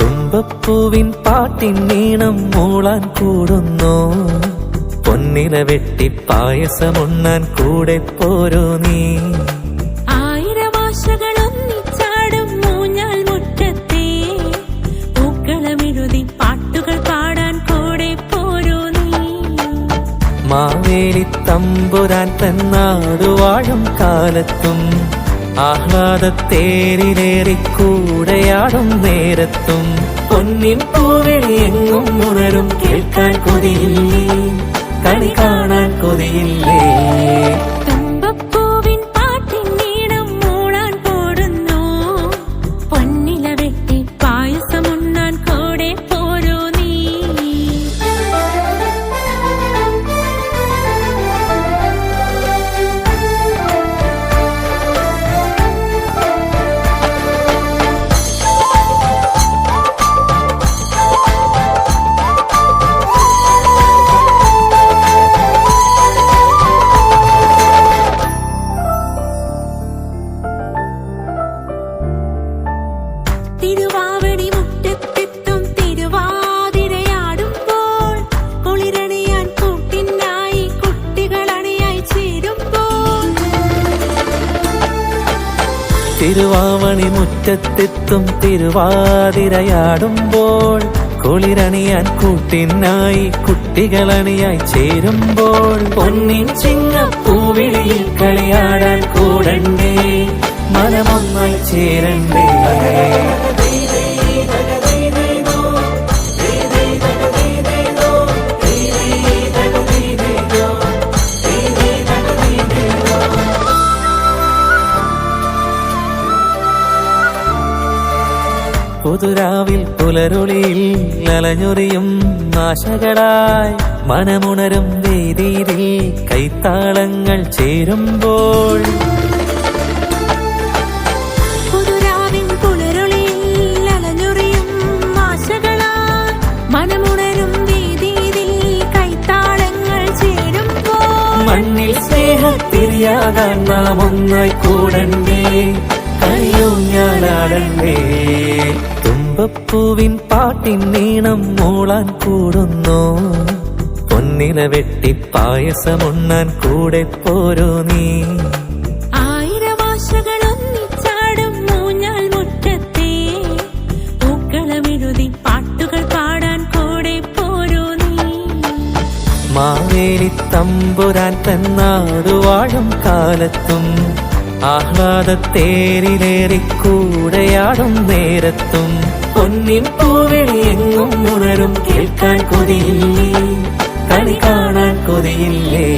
തുമ്പപ്പൂവിൻ പാട്ടിൻ നീണം മൂളാൻ കൂടുന്നു. പൊന്നില വെട്ടി പായസമുണ്ണാൻ കൂടെ പോരോ നീ? മാവേലി തമ്പുരാൻ തന്നാടു വാഴും കാലത്തും. ആഹ്ലാദത്തേരിലേറി കൂടെയാടും നേരത്തും. പൊന്നിൻ പൂവിളി എങ്ങും ഉണരും കേൾക്കാൻ കൊതിയില്ലേ? கனி காணான் கொதியில்லே. തിരുവാവടി മുറ്റത്തെത്തും തിരുവാതിരയാടുമ്പോൾ കുളിരണിയാൻ കൂട്ടിനായി കുട്ടികളണിയായി ചേരുമ്പോൾ തിരുവാമണി മുറ്റത്തെത്തും തിരുവാതിരയാടുമ്പോൾ പൊന്നിൻ കളിയാടാൻ കൂടണ്ടേ മനമൊന്നായി ചേരണ്ടേ. പുതുരാവിൽ പുലരുളിയിൽ അലഞ്ഞൊറിയും ആശകളായി മനമുണരും വേദിയിൽ കൈത്താളങ്ങൾ ചേരുമ്പോൾ. മണ്ണിൽ സ്നേഹത്തിരിയാകാൻ നാം ഒന്നായി കൂടണ്ടേ. തുമ്പപ്പൂവിൻ പാട്ടിൻ നീണം മൂളാൻ കൂടുന്നു. പൊന്നില വെട്ടി പായസമുണ്ണാൻ കൂടെ പോരോ നീ. പാട്ടുകൾ പാടാൻ കൂടെ പോരോ നീ. മാവേലി തമ്പുരാൻ തന്നാടു വാഴും കാലത്തും ആഹ്ലാദത്തേരിലേറി കൂടെയാടും നേരത്തും പൊന്നിൻ പൂവിളി എങ്ങും ഉണരും കേൾക്കാൻ കൊതിയില്ലേ കളി കാണാൻ കൊതിയില്ലേ